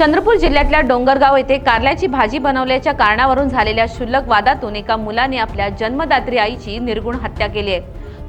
चंद्रपूर जिल्ह्यातल्या डोंगरगाव येथे कारल्याची भाजी बनवल्याच्या कारणावरून झालेल्या क्षुल्लक वादातून एका मुलाने आपल्या जन्मदात्री आईची निर्गुण हत्या केली आहे.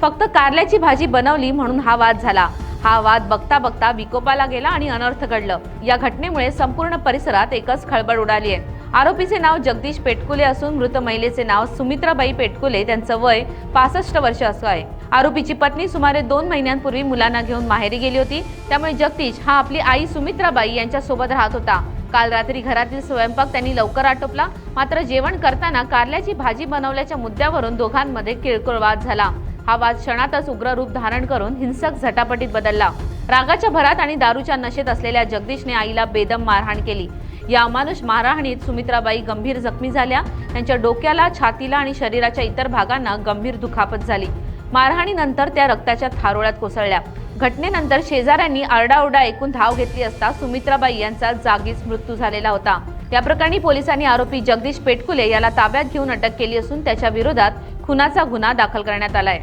फक्त कारल्याची भाजी बनवली म्हणून हा वाद झाला. हा वाद बघता बघता विकोपाला गेला आणि अनर्थ घडलं. या घटनेमुळे संपूर्ण परिसरात एकच खळबळ उडाली आहे. आरोपीचे नाव जगदीश पेटकुले असून मृत महिलेचे नाव सुमित्राबाई पेटकुले. त्यांचं वय पासष्ट वर्ष असं आहे. आरोपीची पत्नी सुमारे दोन महिन्यांपूर्वी मुलांना घेऊन माहेरी गेली होती. त्यामुळे जगदीश हा आपली आई सुमित्राबाई यांच्यासोबत राहत होता. काल रात्री घरातील स्वयंपाक त्यांनी लवकर आटोपला. मात्र जेवण करताना कारल्याची भाजी बनवल्याच्या मुद्द्यावरून दोघांमध्ये किरकोळ वाद झाला. हा वाद क्षणातच उग्र रूप धारण करून हिंसक झटापटीत बदलला. रागाच्या भरात आणि दारूच्या नशेत असलेल्या जगदीशने आईला बेदम मारहाण केली. या अमानुष मारहाणीत सुमित्राबाई गंभीर जखमी झाल्या. त्यांच्या डोक्याला छातीला आणि शरीराच्या इतर भागांना गंभीर दुखापत झाली. मारहाणीनंतर त्या रक्ताच्या थारोळ्यात कोसळल्या. घटनेनंतर शेजाऱ्यांनी आरडाओरडा ऐकून धाव घेतली असता सुमित्राबाई यांचा जागीच मृत्यू झालेला होता. या प्रकरणी पोलिसांनी आरोपी जगदीश पेटकुले याला ताब्यात घेऊन अटक केली असून त्याच्या विरोधात खुनाचा गुन्हा दाखल करण्यात आलाय.